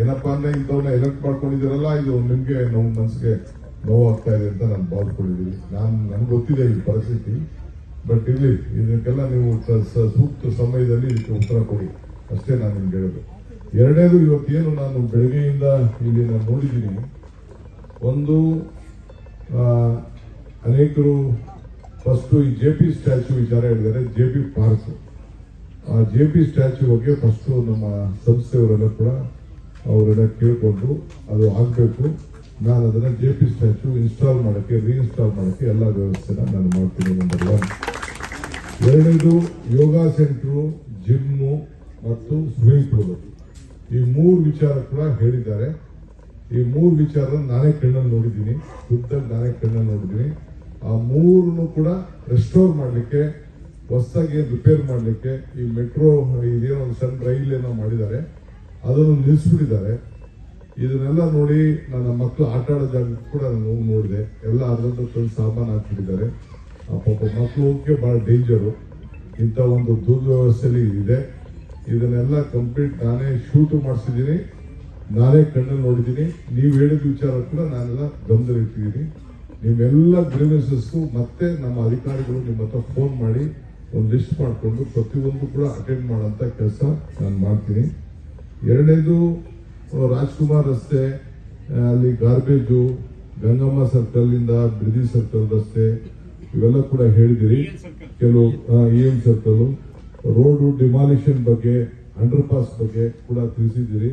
ಏನಪ್ಪಾ ಅಂದ್ರೆ ಇಂಥವ್ನ ಎಲೆಕ್ಟ್ ಮಾಡ್ಕೊಂಡಿದ್ದೀರಲ್ಲ, ಇದು ನಿಮ್ಗೆ ನಮ್ಮ ಮನಸ್ಸಿಗೆ ನೋವಾಗ್ತಾ ಇದೆ ಅಂತ ನಾನು ಭಾವಿಸ್ಕೊಂಡಿದ್ದೀನಿ. ನಾನು, ನನ್ಗೆ ಗೊತ್ತಿದೆ ಈ ಪರಿಸ್ಥಿತಿ ಬಟ್ ಇಲ್ಲಿ ಇದಕ್ಕೆಲ್ಲ ನೀವು ಸೂಕ್ತ ಸಮಯದಲ್ಲಿ ಇದಕ್ಕೆ ಉತ್ತರ ಕೊಡಿ. ಅಷ್ಟೇ ನಾನು ನಿಮ್ಗೆ ಹೇಳೋದು. ಎರಡನೇದು, ಇವತ್ತೇನು ನಾನು ಬೆಳಗ್ಗೆಯಿಂದ ಇಲ್ಲಿ ನಾನು ನೋಡಿದ್ದೀನಿ, ಒಂದು ಅನೇಕರು ಫಸ್ಟ್ ಈ ಜೆ ಪಿ ಸ್ಟ್ಯಾಚ್ಯೂ ವಿಚಾರ ಹೇಳಿದ್ದಾರೆ, ಜೆ ಪಿ ಪಾರ್ಕ್. ಆ, ಜೆ ಪಿ ಸ್ಟ್ಯಾಚ್ಯೂ ಬಗ್ಗೆ ಫಸ್ಟ್ ನಮ್ಮ ಸಂಸ್ಥೆಯವರೆಲ್ಲ ಕೂಡ ಅವರೆಲ್ಲ ಕೇಳಿಕೊಂಡು ಅದು ಆಗಬೇಕು. ನಾನು ಅದನ್ನ ಜೆ ಪಿ ಸ್ಟ್ಯಾಚ್ಯೂ ಇನ್ಸ್ಟಾಲ್ ಮಾಡೋಕ್ಕೆ ರೀಇನ್ಸ್ಟಾಲ್ ಮಾಡೋಕ್ಕೆ ಎಲ್ಲ ವ್ಯವಸ್ಥೆನ ನಾನು ಮಾಡ್ತೀನಿ ನಂಬರ್ ಒನ್ ಎರಡನೇದು ಯೋಗ ಸೆಂಟ್ರು, ಜಿಮ್ಮು ಮತ್ತು ಸ್ವಿಮ್ಮಿಂಗ್ ಪೂಲ್ ಈ ಮೂರು ವಿಚಾರ ಕೂಡ ಹೇಳಿದ್ದಾರೆ. ಈ ಮೂರು ವಿಚಾರ ನಾನೇ ಕಣ್ಣಲ್ಲಿ ನೋಡಿದ್ದೀನಿ. ಖುದ್ದಾಗಿ ನಾನೇ ಕಣ್ಣಲ್ಲಿ ನೋಡಿದ್ದೀನಿ. ಆ ಮೂರನ್ನು ಕೂಡ ರೆಸ್ಟೋರ್ ಮಾಡಲಿಕ್ಕೆ, ಹೊಸದಾಗಿ ರಿಪೇರ್ ಮಾಡಲಿಕ್ಕೆ ಈ ಮೆಟ್ರೋ ಇದೇನೋ ಸಣ್ಣ ರೈಲ್ ಏನೋ ಮಾಡಿದ್ದಾರೆ. ಅದನ್ನು ನಿಲ್ಲಿಸ್ಬಿಟ್ಟಿದ್ದಾರೆ ಇದನ್ನೆಲ್ಲ ನೋಡಿ ನನ್ನ ಮಕ್ಕಳು ಆಟ ಆಡೋ ಜಾಗ ಕೂಡ ನಾನು ನೋಡಿದೆ. ಎಲ್ಲ ಅದರಲ್ಲೂ ತಂದು ಸಾಮಾನು ಹಾಕ್ಬಿಟ್ಟಿದ್ದಾರೆ. ಪಾಪ ಮಕ್ಕಳು ಹೋಗಕ್ಕೆ ಭಾಳ ಡೇಂಜರು ಇಂಥ ಒಂದು ದುರ್ವ್ಯವಸ್ಥೆಯಲ್ಲಿ ಇದೆ. ಇದನ್ನೆಲ್ಲ ಕಂಪ್ಲೀಟ್ ನಾನೇ ಶೂಟ್ ಮಾಡಿಸಿದ್ದೀನಿ. ನಾನೇ ಕಣ್ಣಲ್ಲಿ ನೋಡಿದ್ದೀನಿ. ನೀವು ಹೇಳಿದ ವಿಚಾರ ಕೂಡ ನಾನೆಲ್ಲ ಗಮನದಲ್ಲಿಟ್ಟಿದ್ದೀನಿ ನಿಮ್ಮೆಲ್ಲ ಗ್ರೀವೆನ್ಸಸ್ಗೂ ಮತ್ತೆ ನಮ್ಮ ಅಧಿಕಾರಿಗಳು ನಿಮ್ಮ ಹತ್ರ ಫೋನ್ ಮಾಡಿ ಒಂದು ಲಿಸ್ಟ್ ಮಾಡಿಕೊಂಡು ಪ್ರತಿಯೊಂದು ಕೂಡ ಅಟೆಂಡ್ ಮಾಡೋಂಥ ಕೆಲಸ ನಾನು ಮಾಡ್ತೀನಿ. ಎರಡನೇದು ರಾಜ್ಕುಮಾರ್ ರಸ್ತೆ ಅಲ್ಲಿ ಗಾರ್ಬೇಜು, ಗಂಗಮ್ಮ ಸರ್ಕಲ್ ಇಂದ ಬ್ರಿಜಿ ಸರ್ಕಲ್ ರಸ್ತೆ, ಇವೆಲ್ಲ ಕೂಡ ಹೇಳಿದಿರಿ. ಕೆಲವು E M circle road demolition ಬಗ್ಗೆ ಅಂಡರ್ ಪಾಸ್ ಬಗ್ಗೆ ಕೂಡ ತಿಳಿಸಿದ್ದೀರಿ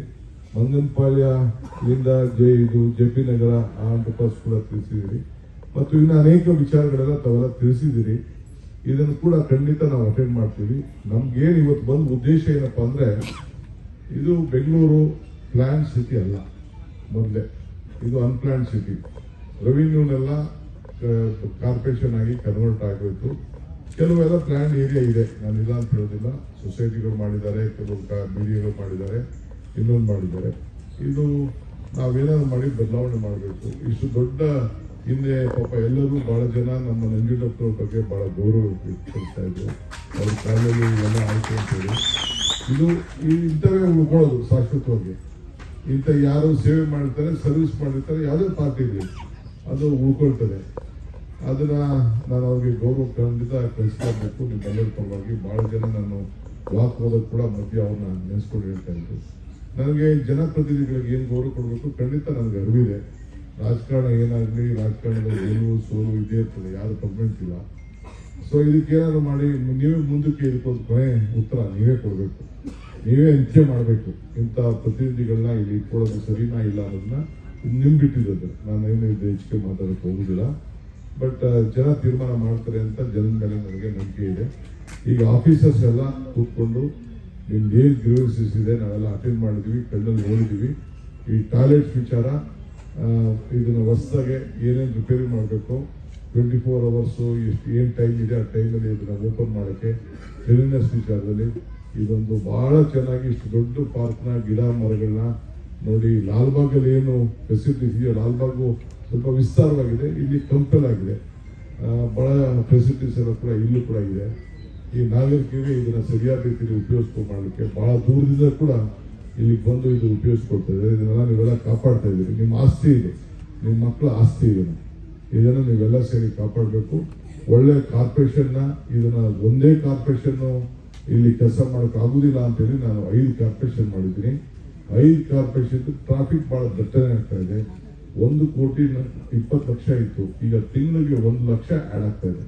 ಮಂಗನಪಾಳ್ಯದಿಂದ ಜೆ, ಇದು ಜೆ ಪಿ ನಗರ, ಆ ಅಂಡರ್ ಪಾಸ್ ಕೂಡ ತಿಳಿಸಿದ್ದೀರಿ ಮತ್ತು ಇನ್ನು ಅನೇಕ ವಿಚಾರಗಳೆಲ್ಲ ತಾವೆಲ್ಲ ತಿಳಿಸಿದ್ದೀರಿ ಇದನ್ನು ಕೂಡ ಖಂಡಿತ ನಾವು ಅಟೆಂಡ್ ಮಾಡ್ತೀವಿ. ನಮ್ಗೇನು ಇವತ್ತು ಬಂದ ಉದ್ದೇಶ ಏನಪ್ಪಾ ಅಂದ್ರೆ ಇದು ಬೆಂಗಳೂರು ಪ್ಲಾನ್ ಸಿಟಿ ಅಲ್ಲ, ಮೊದಲೇ. ಇದು ಅನ್ಪ್ಲಾನ್ ಸಿಟಿ ರೆವಿನ್ಯೂನೆಲ್ಲ ಕಾರ್ಪೊರೇಷನ್ ಆಗಿ ಕನ್ವರ್ಟ್ ಆಗಬೇಕು ಕೆಲವೆಲ್ಲ ಪ್ಲಾನ್ ಏರಿಯಾ ಇದೆ. ನಾನು ಇಲ್ಲ ಅಂತ ಹೇಳೋದಿಲ್ಲ. ಸೊಸೈಟಿಗಳು ಮಾಡಿದ್ದಾರೆ, ಕೆಲವು ಮೀಡಿಯಾಗಳು ಮಾಡಿದ್ದಾರೆ, ಇನ್ನೊಂದು ಮಾಡಿದ್ದಾರೆ. ಇದು ನಾವೇನಾದ್ರು ಮಾಡಿ ಬದಲಾವಣೆ ಮಾಡಬೇಕು. ಇಷ್ಟು ದೊಡ್ಡ ಹಿಂದೆ ಪಾಪ ಎಲ್ಲರೂ ಬಹಳ ಜನ ನಮ್ಮ ನಂಜುಂಡಪ್ಪನವ್ರ ಬಗ್ಗೆ ಬಹಳ ಗೌರವ ಇದ್ರು. ಅವ್ರ ಕಾಲದಲ್ಲಿ ಎಲ್ಲ ಆಯ್ಕೆ ಅಂತ ಹೇಳಿ. ಇದು ಇಂಥವೇ ಉಳ್ಕೊಳ್ಳೋದು ಶಾಶ್ವತವಾಗಿ. ಇಂಥ ಯಾರು ಸೇವೆ ಮಾಡಿರ್ತಾರೆ ಸರ್ವಿಸ್ ಮಾಡಿರ್ತಾರೆ, ಯಾವುದೇ ಪಾರ್ಟಿ ಇರಲಿ, ಅದು ಉಳ್ಕೊಳ್ತದೆ. ಅದನ್ನ ನಾನು ಅವ್ರಿಗೆ ಗೌರವ ಖಂಡಿತ ಕಳಿಸ್ಕೊಳ್ಬೇಕು ನಿಮ್ಮೆಲ್ಲರ ಪರವಾಗಿ ಬಹಳ ಜನ ನಾನು ವಾಕ್ ಹೋದಕ್ಕೆ ಕೂಡ ಮಧ್ಯೆ ಅವ್ರನ್ನ ನೆನೆಸ್ಕೊಂಡು ಹೇಳ್ತಾ ನನಗೆ ಜನಪ್ರತಿನಿಧಿಗಳಿಗೆ ಏನು ಗೌರವ ಕೊಡಬೇಕು? ಖಂಡಿತ ನನಗೆ ಅರಿವಿದೆ. ರಾಜಕಾರಣ ಏನಾಗಲಿ ರಾಜಕಾರಣದ ಏನು ಸೋಲು ಇದೇ ಇರ್ತದೆ. ಯಾರು ಕಂಪ್ಲೇಂಟ್ ಇಲ್ಲ. ಸೊ ಇದಕ್ಕೆ ಏನಾದ್ರು ಮಾಡಿ, ನೀವೇ ಮುಂದಕ್ಕೆ ಇದಕ್ಕೊಂದು ಕೊನೆ ಉತ್ತರ ನೀವೇ ಕೊಡಬೇಕು. ನೀವೇ ಅಂತ್ಯ ಮಾಡಬೇಕು. ಇಂಥ ಪ್ರತಿನಿಧಿಗಳನ್ನ ಇಲ್ಲಿ ಇಟ್ಕೊಳ್ಳೋದು ಸರಿನಾ ಇಲ್ಲ ಅನ್ನೋದನ್ನ ನಿಮ್ ಬಿಟ್ಟಿದ್ದು ನಾನು ಏನು ಇದು ಹೆಚ್ಚಿಗೆ ಮಾತಾಡಕ್ಕೆ ಹೋಗುದಿಲ್ಲ. ಬಟ್ ಜನ ತೀರ್ಮಾನ ಮಾಡ್ತಾರೆ ಅಂತ ಜನ ಮೇಲೆ ನನಗೆ ನಂಬಿಕೆ ಇದೆ. ಈಗ ಆಫೀಸರ್ಸ್ ಎಲ್ಲ ಕೂತ್ಕೊಂಡು, ನಿಮ್ಗೆ ಏನು ಗ್ರೀವೆನ್ಸಸ್ ಇದೆ? ನಾವೆಲ್ಲ ಅಟೆಂಡ್ ಮಾಡಿದ್ವಿ, ಕಣ್ಣಲ್ಲಿ ನೋಡಿದ್ವಿ. ಈ ಟಾಯ್ಲೆಟ್ ವಿಚಾರ ಇದನ್ನ ಹೊಸದಾಗೆ ಏನೇನು ರಿಪೇರಿ ಮಾಡಬೇಕು ಟ್ವೆಂಟಿ ಫೋರ್ ಅವರ್ಸು ಎಷ್ಟು ಏನು ಟೈಮ್ ಇದೆ, ಆ ಟೈಮಲ್ಲಿ ಇದನ್ನು ಓಪನ್ ಮಾಡೋಕ್ಕೆ ಕ್ಲೀನ್ನೆಸ್ ವಿಚಾರದಲ್ಲಿ ಇದೊಂದು ಭಾಳ ಚೆನ್ನಾಗಿ ಇಷ್ಟು ದೊಡ್ಡ ಪಾರ್ಕ್ನ ಗಿಡ ಮರಗಳನ್ನ ನೋಡಿ, ಲಾಲ್ಬಾಗಲ್ಲಿ ಏನು ಫೆಸಿಲಿಟೀಸ್ ಇದೆಯೋ, ಲಾಲ್ಬಾಗು ಸ್ವಲ್ಪ ವಿಸ್ತಾರವಾಗಿದೆ, ಇಲ್ಲಿ ಕಂಪೆಲ್ ಆಗಿದೆ. ಭಾಳ ಫೆಸಿಲಿಟೀಸ್ ಎಲ್ಲ ಕೂಡ ಇಲ್ಲೂ ಕೂಡ ಇದೆ. ಈ ನಾಗರಿಕರಿಗೆ ಇದನ್ನು ಸರಿಯಾದ ರೀತಿಯಲ್ಲಿ ಉಪಯೋಗಿಸ್ಕೊಂಡು ಮಾಡಲಿಕ್ಕೆ ಬಹಳ ದೂರದಿಂದ ಕೂಡ ಇಲ್ಲಿಗೆ ಬಂದು ಇದು ಉಪಯೋಗಿಸ್ಕೊಡ್ತಾ ಇದ್ದಾರೆ. ಇದನ್ನೆಲ್ಲ ನೀವೆಲ್ಲ ಕಾಪಾಡ್ತಾ ಇದ್ದೀರಿ ನಿಮ್ಮ ಆಸ್ತಿ ಇದೆ. ನಿಮ್ಮ ಮಕ್ಕಳ ಆಸ್ತಿ ಇದನ್ನು ಇದನ್ನು ನೀವೆಲ್ಲ ಸೇರಿ ಕಾಪಾಡಬೇಕು. ಒಳ್ಳೆ ಕಾರ್ಪೊರೇಷನ್ನ ಇದನ್ನ ಒಂದೇ ಕಾರ್ಪೊರೇಷನ್ ಇಲ್ಲಿ ಕೆಲಸ ಮಾಡೋಕ್ಕಾಗೋದಿಲ್ಲ ಅಂತೇಳಿ ನಾನು ಐದು ಕಾರ್ಪೊರೇಷನ್ ಮಾಡಿದ್ದೀನಿ. ಐದು ಕಾರ್ಪೊರೇಷನ್ ಟ್ರಾಫಿಕ್ ಬಹಳ ದಟ್ಟನೆ ಆಗ್ತಾ ಇದೆ. ಒಂದು ಕೋಟಿ ಇಪ್ಪತ್ತು ಲಕ್ಷ ಇತ್ತು. ಈಗ ತಿಂಗಳಿಗೆ ಒಂದು ಲಕ್ಷ ಆಡ್ ಆಗ್ತಾ ಇದೆ.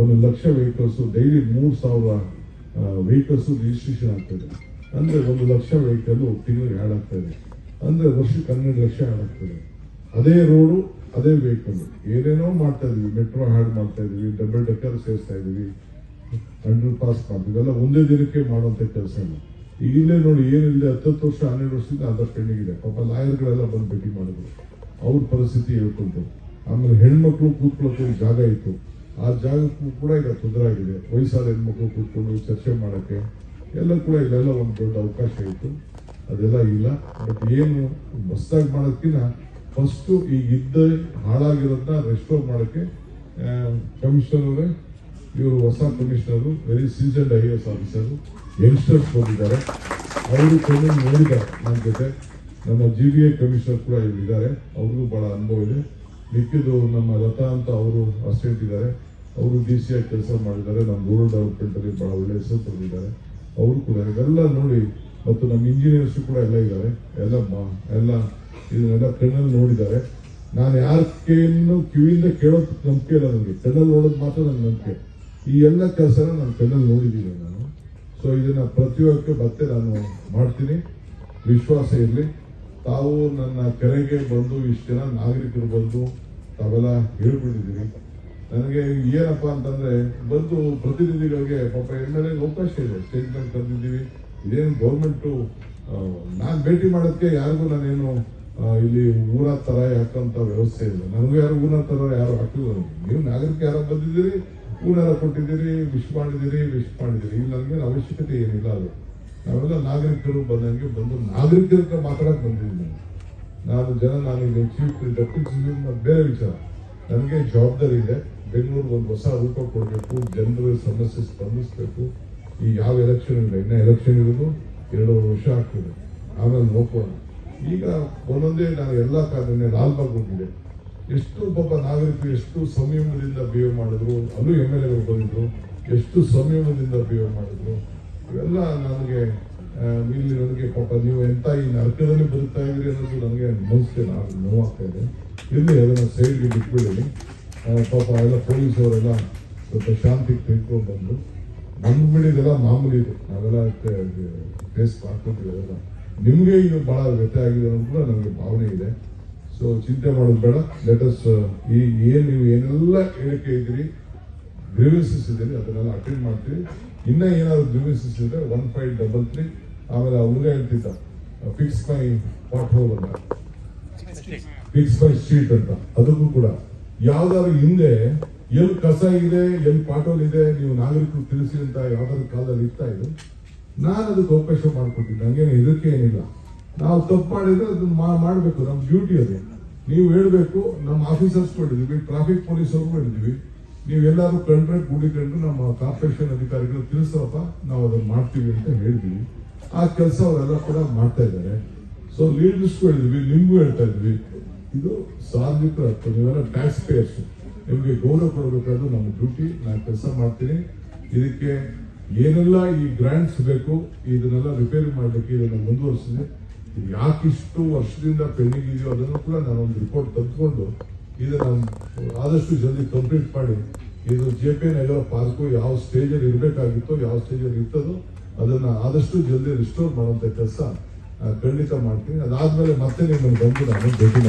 ಒಂದು ಲಕ್ಷ ವೆಹಿಕಲ್ಸು ಡೈಲಿ ಮೂರು ಸಾವಿರ ವೆಹಿಕಲ್ಸು ರಿಜಿಸ್ಟ್ರೇಷನ್ ಆಗ್ತದೆ ಅಂದ್ರೆ ಒಂದು ಲಕ್ಷ ವೆಹಿಕಲ್ ತಿಂಗಳಿಗೆ ಆಡ್ ಆಗ್ತಾ ಇದೆ. ಅಂದ್ರೆ ವರ್ಷಕ್ಕೆ ಹನ್ನೆರಡು ಲಕ್ಷ ಆಡ್ ಆಗ್ತದೆ ಅದೇ ರೋಡು ಅದೇ ವೆಹಿಕಲ್ ಏನೇನೋ ಮಾಡ್ತಾ ಇದೀವಿ ಮೆಟ್ರೋ ಹ್ಯಾಡ್ ಮಾಡ್ತಾ ಇದೀವಿ ಡಬಲ್ ಡೆಕ್ಕರ್ ಸೇರಿಸ್ತಾ ಇದೀವಿ ಅಂಡರ್ ಪಾಸ್ ಮಾಡ್ತೀವಿ ಇವೆಲ್ಲ ಒಂದೇ ದಿನಕ್ಕೆ ಮಾಡುವಂಥ ಕೆಲಸ ಇಲ್ಲ ನೋಡಿ ಇಲ್ಲೇ ನೋಡಿ ಏನಿಲ್ಲದೆ ಹತ್ತತ್ತು ವರ್ಷ, ಹನ್ನೆರಡು ವರ್ಷದಿಂದ ಅದರ ಇದೆ ಪಾಪ ಲಾಯರ್ಗಳೆಲ್ಲ ಬಂದು ಭೇಟಿ ಮಾಡಿದ್ರು. ಅವ್ರ ಪರಿಸ್ಥಿತಿ ಹೇಳ್ಕೊಂಡು ಆಮೇಲೆ ಹೆಣ್ಮಕ್ಳು ಕೂತ್ಕೊಳ್ಳೋಕೆ ಜಾಗ ಇತ್ತು. ಆ ಜಾಗಕ್ಕೂ ಕೂಡ ಈಗ ತೊಂದರೆ ಆಗಿದೆ. ವಯಸ್ಸಾದ ಹೆಣ್ಮಕ್ಳು ಕೂತ್ಕೊಂಡು ಚರ್ಚೆ ಮಾಡೋಕ್ಕೆ ಎಲ್ಲ ಕೂಡ ಇಲ್ಲೆಲ್ಲ ಒಂದು ದೊಡ್ಡ ಅವಕಾಶ ಇತ್ತು. ಅದೆಲ್ಲ ಇಲ್ಲ. ಬಟ್ ಏನು ಹೊಸದಾಗಿ ಮಾಡೋದಕ್ಕಿಂತ ಫಸ್ಟ್ ಈ ಇದ್ದ ಹಾಳಾಗಿರೋದನ್ನ ರೆಸ್ಟೋರ್ ಮಾಡೋಕ್ಕೆ ಕಮಿಷನರ್ ಇವರು ಹೊಸ commissioner very seasoned I S officer youngsters ಬಂದಿದ್ದಾರೆ ಅವರು ಕೊನೆ ನೋಡಿದ್ದಾರೆ ನನ್ನ ಜೊತೆ. ನಮ್ಮ ಜಿ ಬಿ ಐ ಕಮಿಷನರ್ ಕೂಡ ಇಲ್ಲಿದ್ದಾರೆ ಅವ್ರಿಗೂ ಭಾಳ ಅನುಭವ ಇದೆ. ಮಿಕ್ಕಿದ್ದು ನಮ್ಮ ಲತಾ ಅಂತ ಅವರು ಅಸಿಸ್ಟೆಂಟ್ ಇದ್ದಾರೆ. ಅವರು ಡಿ ಸಿ ಆಗಿ ಕೆಲಸ ಮಾಡಿದ್ದಾರೆ. ನಮ್ಮ ರೂರಲ್ ಡೆವಲಪ್ಮೆಂಟಲ್ಲಿ ಭಾಳ ಒಳ್ಳೆ ಹೆಸರು ತಂದಿದ್ದಾರೆ. ಅವರು ಕೂಡ ಇವೆಲ್ಲ ನೋಡಿ, ಮತ್ತು ನಮ್ಮ ಇಂಜಿನಿಯರ್ಸು ಕೂಡ ಎಲ್ಲ ಇದ್ದಾರೆ. ಎಲ್ಲ ಎಲ್ಲ ಇದನ್ನೆಲ್ಲ ಕಣ್ಣಲ್ಲಿ ನೋಡಿದ್ದಾರೆ. ನಾನು ಯಾರ ಕಿವಿಯಿಂದ ಕೇಳೋದು ನಂಬಿಕೆ ಇಲ್ಲ ನನಗೆ ಕಣ್ಣಲ್ಲಿ ನೋಡೋದು ಮಾತ್ರ ನನ್ನ ನಂಬಿಕೆ. ಈ ಎಲ್ಲ ಕೆಲಸನ ನಾನು ಕಣ್ಣಲ್ಲಿ ನೋಡಿದ್ದೀನಿ ನಾನು. ಸೊ ಇದನ್ನ ಪ್ರತಿಯೊಬ್ಬಕ್ಕೆ ಮತ್ತೆ ನಾನು ಮಾಡ್ತೀನಿ. ವಿಶ್ವಾಸ ಇರಲಿ. ತಾವು ನನ್ನ ಕೆರೆಗೆ ಬಂದು ಇಷ್ಟು ಜನ ನಾಗರಿಕರು ಬಂದು ತಾವೆಲ್ಲ ಹೇಳ್ಬಿಟ್ಟಿದ್ದೀರಿ. ನನಗೆ ಏನಪ್ಪ ಅಂತಂದ್ರೆ, ಬಂದು ಪ್ರತಿನಿಧಿಗಳಿಗೆ ಪಾಪ ಎಂ ಅವಕಾಶ ಇದೆ. ಸ್ಟೇಟ್ ಬ್ಯಾಂಕ್ ತಂದಿದ್ದೀವಿ. ಇದೇನು ಗೌರ್ಮೆಂಟು ನಾನು ಭೇಟಿ ಮಾಡೋಕ್ಕೆ ಯಾರಿಗೂ ನಾನೇನು ಇಲ್ಲಿ ಊರ ತರ ಹಾಕಂತ ವ್ಯವಸ್ಥೆ ಇಲ್ಲ ನನಗೂ ಯಾರು ಊರ ತರ ಯಾರು ಹಾಕಿಲ್ಲ. ನೀವು ನಾಗರಿಕ ಯಾರೋ ಬಂದಿದ್ದೀರಿ ಊನಾರ ಕೊಟ್ಟಿದ್ದೀರಿ ವಿಶ್ ಮಾಡಿದ್ದೀರಿ ವಿಶ್ ಮಾಡಿದ್ದೀರಿ. ಇಲ್ಲಿ ನನಗೆ ಅವಶ್ಯಕತೆ ಏನಿಲ್ಲ ಅದು. ನಾವೆಲ್ಲ ನಾಗರಿಕರು ಬಂದಂಗೆ ಬಂದು ನಾಗರಿಕರ ಮಾತ್ರ ಬಂದಿದ್ದೀನಿ ನಾನು ಜನ, ನಾನು ಇಲ್ಲಿ ಚೀಫ್ ಡೆಪ್ಯೂಟಿ ಚೀಫ್ ಬೇರೆ ವಿಚಾರ. ನನಗೆ ಜವಾಬ್ದಾರಿ ಇದೆ. ಬೆಂಗಳೂರು ಒಂದು ಹೊಸ ರೂಪ ಕೊಡಬೇಕು, ಜನರ ಸಮಸ್ಯೆ ಸ್ಪಂದಿಸಬೇಕು. ಈ ಯಾವ ಎಲೆಕ್ಷನ್ ಇಲ್ಲ, ಇನ್ನೂ ಎಲೆಕ್ಷನ್ ಇರೋದು ಎರಡು ವರ್ಷ ಆಗ್ತದೆ. ಆಮೇಲೆ ನೋಡ್ಕೊಳ್ಳೋಣ. ಈಗ ಒಂದೊಂದೇ ನಾನು ಎಲ್ಲ ಕಾರಣ ಲಾಲ್ಬಾಗ್ ಬಂದಿದೆ. ಎಷ್ಟು ಪಾಪ ನಾಗರಿಕರು ಎಷ್ಟು ಸಂಯಮದಿಂದ ಬಿಹೇವ್ ಮಾಡಿದ್ರು, ಅಲ್ಲೂ ಎಂ ಎಲ್ ಎಗಳು ಬಂದಿದ್ರು, ಎಷ್ಟು ಸಂಯಮದಿಂದ ಬಿಹೇವ್ ಮಾಡಿದ್ರು, ಇವೆಲ್ಲ ನನಗೆ ಇಲ್ಲಿ ನನಗೆ ಪಾಪ ನೀವು ಎಂತ ಈ ನರಕದಲ್ಲಿ ಬದುಕ್ತಾ ಇದ್ರಿ ಅನ್ನೋದು ನನಗೆ ಮನಸ್ಸಿಗೆ ನಾವು ನೋವಾಗ್ತಾ ಇದೆ. ಇರಲಿ ಅದನ್ನ ಸೈಡ್ಗೆ ಬಿಟ್ಬಿಡಿ ಪಾಪ ಎಲ್ಲ ಪೊಲೀಸ್ ಅವರೆಲ್ಲ ಸ್ವಲ್ಪ ಶಾಂತಿಗೆ ತೆಗೆದುಕೊಂಡು ಬಂದು ಬಂದ್ಬಿಡಿದೆಲ್ಲ ಬಿಡಿದೆಲ್ಲ ಮಾಮೂಲಿ ಇದು. ನಾವೆಲ್ಲ ಫೇಸ್ ಮಾಡ್ಕೊತೀವಿ ಅದೆಲ್ಲ ನಿಮ್ಗೆ ಇದು ಬಹಳ ವ್ಯತ್ಯಯ ಆಗಿದೆ ಅನ್ನೋದು ಕೂಡ ನನಗೆ ಭಾವನೆ ಇದೆ. ಸೊ ಚಿಂತೆ ಮಾಡೋದು ಬೇಡ. ಲೆಟಸ್ ಈ ಏನು ನೀವು ಏನೆಲ್ಲ ಹೇಳಿಕೆ ಇದ್ರಿ ಇದ್ದೀರಿ ಅದನ್ನೆಲ್ಲ ಅಟೆಂಡ್ ಮಾಡ್ತೀವಿ ಇನ್ನೂ ಏನಾದರೂ ಗ್ರೀವೆನ್ಸಸ್ ಇದ್ರೆ ಒನ್ ಫೈವ್ ಡಬಲ್ ತ್ರೀ ಆಮೇಲೆ ಅವ್ರಿಗೆ ಹೇಳ್ತಿದ್ದ fix my pothole fix my street ಅಂತ. ಅದಕ್ಕೂ ಕೂಡ. ಯಾವ್ದಾದ್ರು ಹಿಂದೆ ಎಲ್ಲಿ ಕಸ ಇದೆ, ಎಲ್ಲಿ ಪಾಟೋಲ್ ಇದೆ, ನೀವು ನಾಗರಿಕರು ತಿಳಿಸಿ ಅಂತ ಯಾವ್ದಾದ್ರು ಕಾಲದಲ್ಲಿ ಇರ್ತಾ ಇದು ನಾನು ಅದಕ್ಕೆ ಅವಕಾಶ ಮಾಡ್ಕೊಟ್ಟಿದ್ದೆ. ಹಂಗೇನು ಇದಕ್ಕೆ ಏನಿಲ್ಲ. ನಾವು ತಪ್ಪು ಮಾಡಿದ್ರೆ ಅದನ್ನ ಮಾಡ್ಬೇಕು. ನಮ್ಮ ಡ್ಯೂಟಿ ಅದೇ. ನೀವು ಹೇಳಬೇಕು, ನಮ್ಮ ಆಫೀಸರ್ಸ್ ಕೊಟ್ಟಿದ್ದೀವಿ ಟ್ರಾಫಿಕ್ ಪೊಲೀಸ್ ಕೊಟ್ಟಿದ್ದೀವಿ ನೀವೆಲ್ಲರೂ ಕಂಡ್ರೆ ಕೂಡಿಕೊಂಡು ನಮ್ಮ ಕಾರ್ಪೊರೇಷನ್ ಅಧಿಕಾರಿಗಳು ತಿಳಿಸೋಪ್ಪ ನಾವು ಅದನ್ನು ಮಾಡ್ತೀವಿ ಅಂತ ಹೇಳಿದ್ವಿ. ಆ ಕೆಲಸ ಅವರೆಲ್ಲ ಕೂಡ ಮಾಡ್ತಾ ಇದ್ದಾರೆ. ಸೊ ಲೀಡರ್ಸ್ ಹೇಳಿದ್ವಿ, ನಿಮಗೂ ಹೇಳ್ತಾ ಇದ್ವಿ ಇದು ಸಾರ್ವಜನಿಕರ ಹಕ್ಕು. ನೀವೆಲ್ಲ ಟ್ಯಾಕ್ಸ್ ಪೇಯರ್ಸ್ ನಿಮಗೆ ಗೌರವ ಕೊಡಬೇಕಾದ್ರು ನಮ್ಮ ಡ್ಯೂಟಿ ನಾನು ಕೆಲಸ ಮಾಡ್ತೀನಿ. ಇದಕ್ಕೆ ಏನೆಲ್ಲ ಈ ಗ್ರಾಂಟ್ಸ್ ಬೇಕು, ಇದನ್ನೆಲ್ಲ ರಿಪೇರಿ ಮಾಡಲಿಕ್ಕೆ ಇದನ್ನು ಮುಂದುವರಿಸಿದೆ. ಯಾಕಿಷ್ಟು ವರ್ಷದಿಂದ ಪೆಂಡಿಂಗ್ ಇದೆಯೋ ಅದನ್ನು ಕೂಡ ನಾನು ಒಂದು ರಿಪೋರ್ಟ್ ತಂದುಕೊಂಡು ಇದನ್ನು ಆದಷ್ಟು ಜಲ್ದಿ ಕಂಪ್ಲೀಟ್ ಮಾಡಿ, ಇದು ಜೆ ಪಿ ನಗರ ಪಾರ್ಕು ಯಾವ ಸ್ಟೇಜಲ್ಲಿ ಇರಬೇಕಾಗಿತ್ತೋ, ಯಾವ ಸ್ಟೇಜಲ್ಲಿ ಇರ್ತದೋ ಅದನ್ನು ಆದಷ್ಟು ಜಲ್ದಿ ರಿಸ್ಟೋರ್ ಮಾಡುವಂಥ ಕೆಲಸ ಖಂಡಿತ ಮಾಡ್ತೀನಿ. ಅದಾದಮೇಲೆ ಮತ್ತೆ ನಿಮ್ಮನ್ನು ಬಂದು ನಾನು ಭೇಟಿ